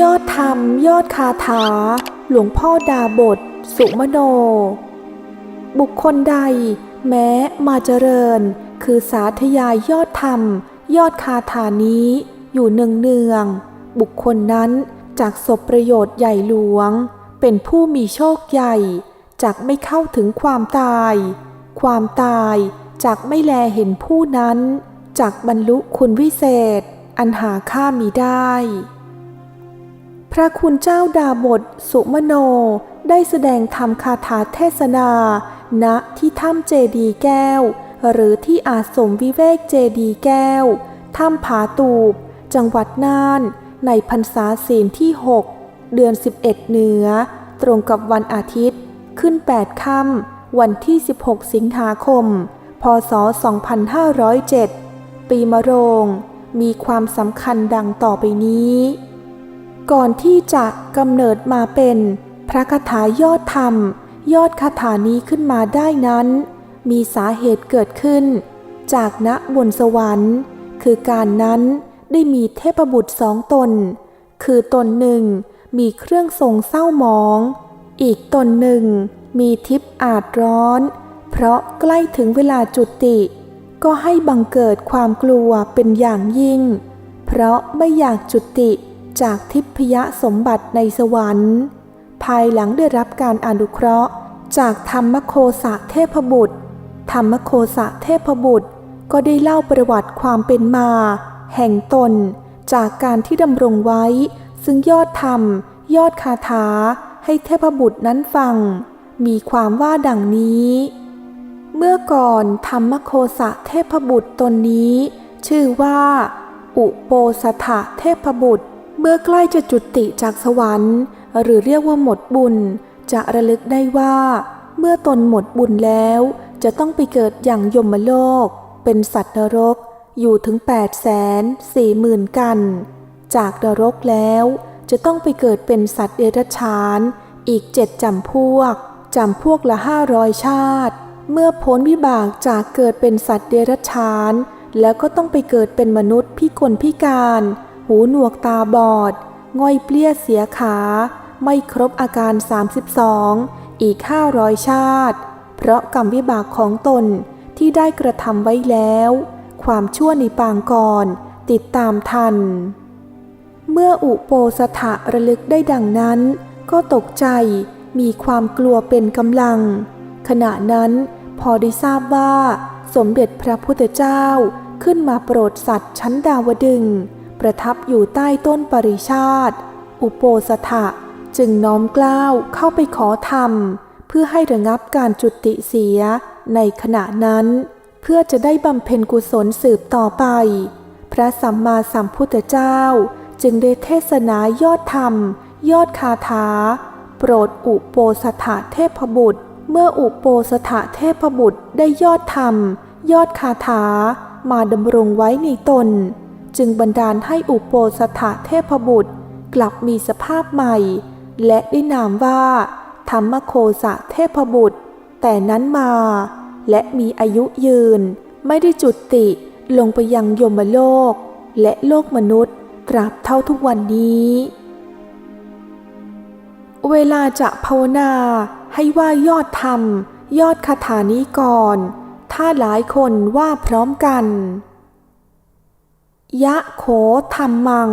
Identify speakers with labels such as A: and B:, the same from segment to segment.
A: ยอดธรรม ยอดคาถา หลวงพ่อดาบท สุมโน บุคคลใด แม้มาเจริญ คือสาธยายยอดธรรม ยอดคาถานี้อยู่เนืองเนืองๆบุคคลนั้นจากศพประโยชน์ใหญ่หลวง เป็นผู้มีโชคใหญ่ จากไม่เข้าถึงความตาย ความตายจากไม่แลเห็นผู้นั้นจากบรรลุคุณวิเศษ อันหาค่ามีได้ พระคุณเจ้าดาบทสุมโนได้แสดงธรรมคาถาเทศนาณที่ถ้ำเจดีแก้ว หรือที่อาสมวิเวกเจดีแก้ว ถ้ำผาตูบ จังหวัดน่าน ในพรรษาศีลที่ 6 เดือน 11 เหนือ ตรงกับวันอาทิตย์ ขึ้น 8 ค่ำวันที่ 16 สิงหาคม พศ 2507 ปีมะโรง มีความสำคัญดังต่อไปนี้ ก่อนที่จะกำเนิดมาเป็นพระคาถายอดธรรม ยอดคาถานี้ขึ้นมาได้นั้น มีสาเหตุเกิดขึ้น จากณบนสวรรค์ คือการนั้นได้มีเทพบุตรสองตน คือตนหนึ่งมีเครื่องทรงเศร้าหมอง อีกตนหนึ่งมีทิพย์อาจร้อน เพราะใกล้ถึงเวลาจุติ ก็ให้บังเกิดความกลัวเป็นอย่างยิ่ง เพราะไม่อยากจุติจากทิพยสมบัติในสวรรค์ ภายหลังได้รับการอนุเคราะห์ จากธรรมโคสะเทพบุตร ธรรมโคสะเทพบุตร ก็ได้เล่าประวัติความเป็นมา แห่งตน จากการที่ดำรงไว้ ซึ่งยอดธรรม ยอดคาถา ให้เทพบุตรนั้นฟัง มีความว่าดังนี้ เมื่อก่อนธรรมโคสะเทพบุตรตนนี้ ชื่อว่า อุโปสถะเทพบุตร เมื่อใกล้จะจุติจากสวรรค์ หรือเรียกว่าหมดบุญ จะระลึกได้ว่า เมื่อตนหมดบุญแล้ว จะต้องไปเกิดอย่างยมโลก เป็นสัตว์นรกอยู่ถึง8ปดแสนสี่หมื่นกัน จากนรกแล้ว จะต้องไปเกิดเป็นสัตว์เดรัจฉาน อีกเจ็ดจำพวก จำพวกละห้าร้อยชาติ เมื่อพ้นวิบากจากเกิดเป็นสัตว์เดรัจฉาน แล้วก็ต้องไปเกิดเป็นมนุษย์พิกลพิการ หูหนวกตาบอด ง่อยเปลี้ยเสียขา ไม่ครบอาการ 32 อีก 500 ชาติ เพราะกรรมวิบากของตนที่ได้กระทำไว้แล้ว ความชั่วในปางก่อน ติดตามทัน เมื่ออุโปสถะระลึกได้ดังนั้น ก็ตกใจมีความกลัวเป็นกำลัง ขณะนั้นพอได้ทราบว่า สมเด็จพระพุทธเจ้าขึ้นมาโปรดสัตว์ชั้นดาวดึง ประทับอยู่ใต้ต้นปริชาติ อุโปสถะจึงน้อมกล้าวเข้าไปขอธรรม เพื่อให้ระงับการจุติเสียในขณะนั้น เพื่อจะได้บำเพ็ญกุศลสืบต่อไป พระสัมมาสัมพุทธเจ้า จึงได้เทศนายอดธรรม ยอดคาถา โปรดอุโปสถะเทพบุตร เมื่ออุโปสถะเทพบุตรได้ยอดธรรม ยอดคาถามาดำรงไว้ในตน จึงบันดาลให้อุโปสถะเทพบุตร กลับมีสภาพใหม่ และได้นามว่า ธรรมโคสะเทพบุตร แต่นั้นมา และมีอายุยืน ไม่ได้จุติลงไปยังยมโลก และโลกมนุษย์ ตราบเท่าทุกวันนี้ เวลาจะภาวนาให้ว่ายอดธรรม ยอดคาถานี้ก่อน ถ้าหลายคนว่าพร้อมกัน ยะโขธรรมัง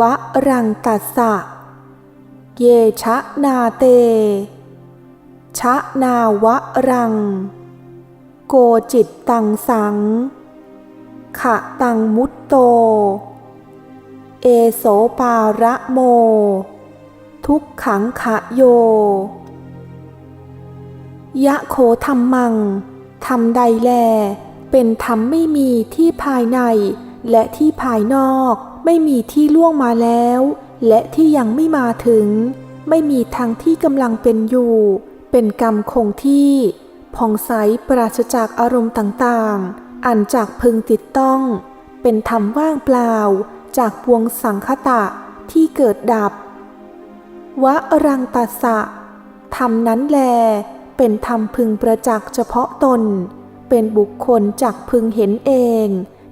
A: วะรังตัสสะ เยชะนาเต ชะนาวะรัง โกจิตตังสังขะตังมุตโต เอโสปาระโม ทุกขังขะโย ยะโขธรรมังธรรมใดแล เป็นธรรมไม่มีที่ภายในและที่ภายนอกไม่มีที่ล่วงมาแล้ว และที่ยังไม่มาถึง ไม่มีทางที่กำลังเป็นอยู่ เป็นกรรมคงที่ผ่องใสปราศจากอารมณ์ต่างๆ อันจากพึงติดต้อง เป็นธรรมว่างเปล่า จากปวงสังคตะที่เกิดดับ วะรังตัสสะธรรมนั้นแล เป็นธรรมพึงประจักษ์เฉพาะตน เป็นบุคคลจักพึงเห็นเอง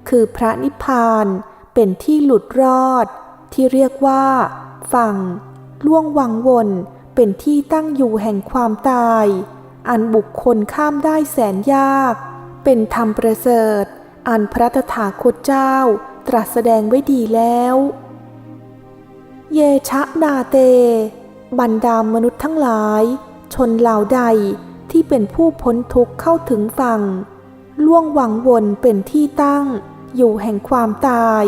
A: คือพระนิพพานเป็นที่หลุดรอด ที่เรียกว่า ฝั่ง ล่วงวังวนเป็นที่ตั้งอยู่แห่งความตาย อันบุคคลข้ามได้แสนยาก เป็นธรรมประเสริฐ อันพระตถาคตเจ้า ตรัสแสดงไว้ดีแล้ว เยชะนาเต บรรดามมนุษย์ทั้งหลาย ชนเหล่าใดที่เป็นผู้พ้นทุกข์เข้าถึงฝั่ง ล่วงวังวนเป็นที่ตั้ง อยู่แห่งความตาย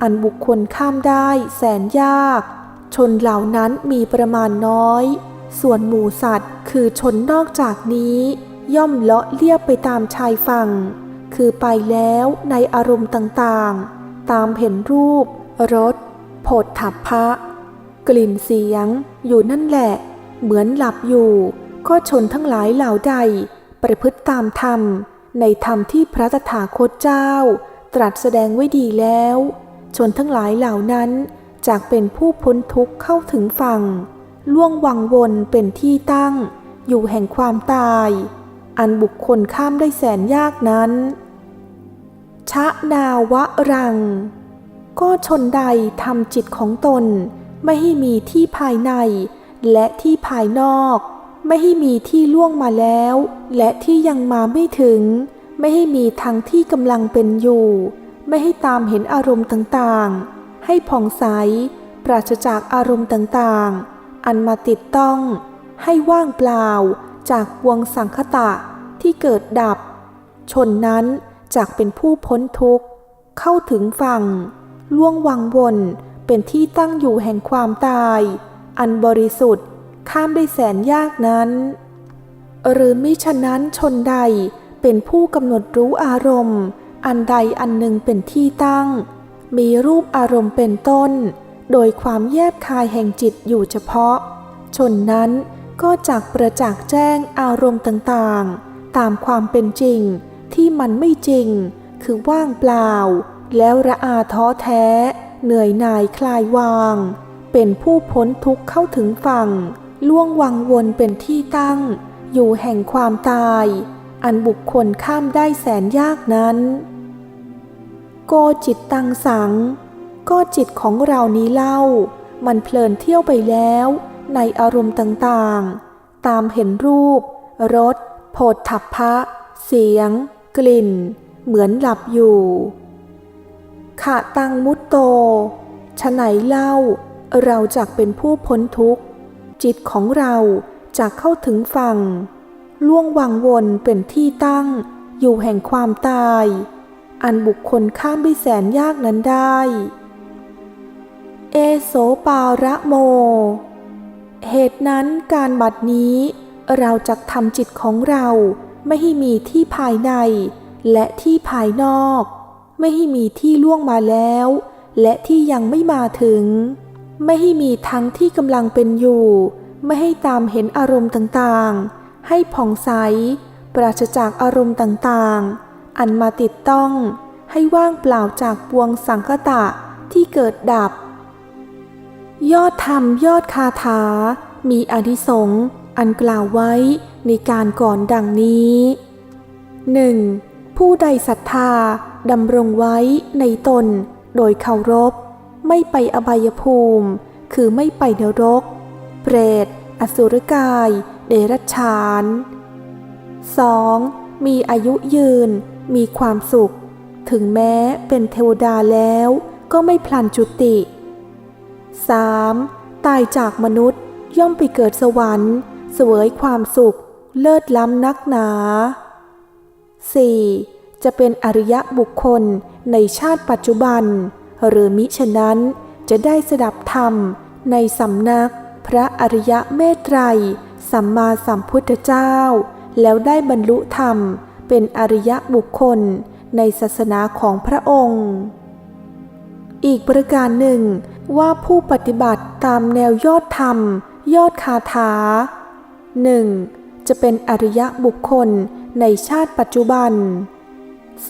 A: อันบุคคลข้ามได้แสนยาก ชนเหล่านั้นมีประมาณน้อย ส่วนหมู่สัตว์คือชนนอกจากนี้ ย่อมเลาะเลียบไปตามชายฝั่ง คือไปแล้วในอารมณ์ต่างๆ ตามเห็นรูป รสโผฏฐัพพะ กลิ่นเสียง อยู่นั่นแหละ เหมือนหลับอยู่ ก็ชนทั้งหลายเหล่าใด ประพฤติตามธรรม ในธรรมที่พระตถาคตเจ้า ตรัสแสดงไว้ดีแล้ว ชนทั้งหลายเหล่านั้นจากเป็นผู้พ้นทุกข์เข้าถึงฝั่ง ล่วงวังวนเป็นที่ตั้ง อยู่แห่งความตาย อันบุคคลข้ามได้แสนยากนั้น ชะนาวะรัง ก็ชนใดทำจิตของตน ไม่ให้มีที่ภายใน และที่ภายนอก ไม่ให้มีที่ล่วงมาแล้ว และที่ยังมาไม่ถึง ไม่ให้มีทั้งที่กำลังเป็นอยู่ ไม่ให้ตามเห็นอารมณ์ต่างๆ ให้ผ่องใส ปราศจากอารมณ์ต่างๆ อันมาติดต้อง ให้ว่างเปล่าจากวงสังคตะที่เกิดดับ ชนนั้น จากเป็นผู้พ้นทุกข์ เข้าถึงฝั่ง ล่วงวังวนเป็นที่ตั้งอยู่แห่งความตาย อันบริสุทธิ์ข้ามได้แสนยากนั้น หรือมิฉะนั้นชนใดเป็นผู้กำหนดรู้อารมณ์ อันใดอันหนึ่งเป็นที่ตั้ง มีรูปอารมณ์เป็นต้น โดยความแยบคายแห่งจิตอยู่เฉพาะ ชนนั้นก็จักประจักษ์แจ้งอารมณ์ต่างๆ ตามความเป็นจริง ที่มันไม่จริง คือว่างเปล่า แล้วระอาท้อแท้ เหนื่อยหน่ายคลายวาง เป็นผู้พ้นทุกข์เข้าถึงฝั่ง ล่วงวังวนเป็นที่ตั้ง อยู่แห่งความตาย อันบุคคลข้ามได้แสนยากนั้น โกจิตตังสัง ก็จิตของเรานี้เล่า มันเพลินเที่ยวไปแล้ว ในอารมณ์ต่างๆ ตามเห็นรูปรสโผฏฐัพพะ เสียง กลิ่นเหมือนหลับอยู่ ขะตังมุตโตฉะไหนเล่าเราจักเป็นผู้พ้นทุกข์ จิตของเราจะเข้าถึงฝั่ง ล่วงวังวนเป็นที่ตั้ง อยู่แห่งความตาย อันบุคคลข้ามไปแสนยากนั้นได้ เอโสปาระโม เหตุนั้นการบัดนี้เราจะทำจิตของเรา ไม่ให้มีที่ภายในและที่ภายนอก ไม่ให้มีที่ล่วงมาแล้ว และที่ยังไม่มาถึง ไม่ให้มีทั้งที่กำลังเป็นอยู่ ไม่ให้ตามเห็นอารมณ์ต่างๆ ให้ผ่องใส ปราศจากอารมณ์ต่างๆ อันมาติดต้อง ให้ว่างเปล่าจากปวงสังคตะที่เกิดดับ ยอดธรรมยอดคาถา มีอนิสงส์อันกล่าวไว้ ในการก่อนดังนี้ 1. ผู้ใดศรัทธาดำรงไว้ในตนโดยเคารพ ไม่ไปอบายภูมิ คือไม่ไปนรก เปรต อสุรกาย เดรัจฉาน 2. มีอายุยืน มีความสุข ถึงแม้เป็นเทวดาแล้วก็ไม่พลันจุติ 3. ตายจากมนุษย์ย่อมไปเกิดสวรรค์ เสวยความสุข เลิศล้ำนักหนา 4. จะเป็นอริยะบุคคลในชาติปัจจุบัน หรือมิฉะนั้นจะได้สดับธรรมในสำนักพระอริยะเมตไตรสัมมาสัมพุทธเจ้า แล้วได้บรรลุธรรมเป็นอริยะบุคคลในศาสนาของพระองค์ อีกประการหนึ่งว่าผู้ปฏิบัติตามแนวยอดธรรม ยอดคาถาหนึ่ง จะเป็นอริยะบุคคลในชาติปัจจุบัน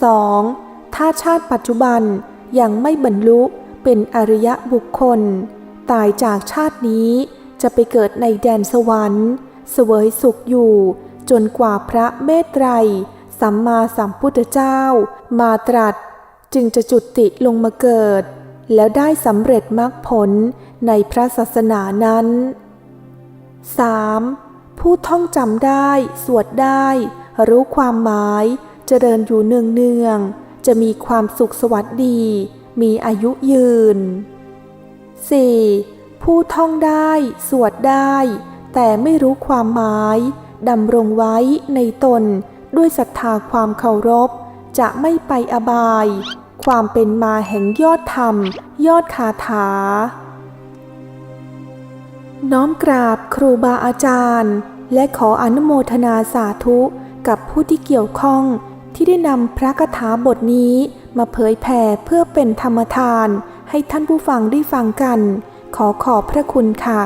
A: 2. ถ้าชาติปัจจุบันยังไม่บรรลุเป็นอริยะบุคคล ตายจากชาตินี้จะไปเกิดในแดนสวรรค์ เสวยสุขอยู่ จนกว่าพระเมตไตร สัมมาสัมพุทธเจ้า มาตรัส จึงจะจุติลงมาเกิด แล้วได้สำเร็จมรรคผลในพระศาสนานั้น 3. ผู้ท่องจำได้ สวดได้ รู้ความหมายเจริญอยู่เนืองๆจะมีความสุขสวัสดี มีอายุยืน 4. ผู้ท่องได้ สวดได้ แต่ไม่รู้ความหมายดำรงไว้ในตนด้วยศรัทธาความเคารพ จะไม่ไปอบาย ความเป็นมาแห่งยอดธรรม ยอดคาถา น้อมกราบครูบาอาจารย์ และขออนุโมทนาสาธุกับผู้ที่เกี่ยวข้องที่ได้นำพระคาถาบทนี้มาเผยแผ่เพื่อเป็นธรรมทาน ให้ท่านผู้ฟังได้ฟังกัน ขอขอบพระคุณค่ะ